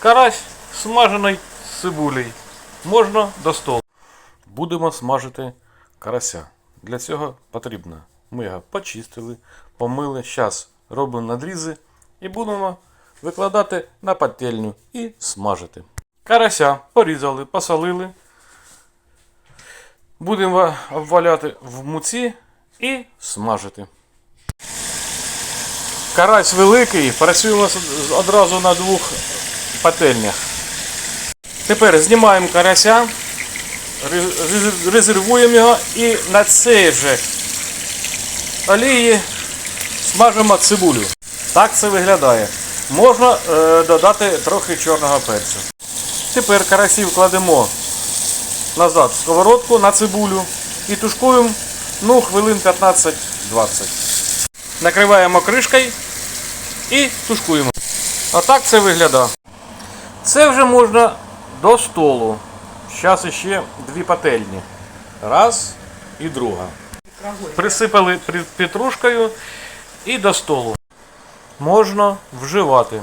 Карась смажений з цибулею. Можна до столу. Будемо смажити карася. Для цього потрібно. Ми його почистили, помили. Зараз робимо надрізи і будемо викладати на пательню і смажити. Карася порізали, посолили. Будемо обваляти в муці і смажити. Карась великий, працюємо одразу на двох пательнях. Тепер знімаємо карася, ре- ре- резервуємо його і на цій же олії смажимо цибулю. Так це виглядає. Можна е, додати трохи чорного перцю. Тепер карасів кладемо назад в сковородку на цибулю і тушкуємо ну, хвилин 15-20. Накриваємо кришкою і тушкуємо. А так це виглядає. Це вже можна до столу. Зараз ще дві пательні. Раз і друга. Присипали петрушкою і до столу. Можна вживати.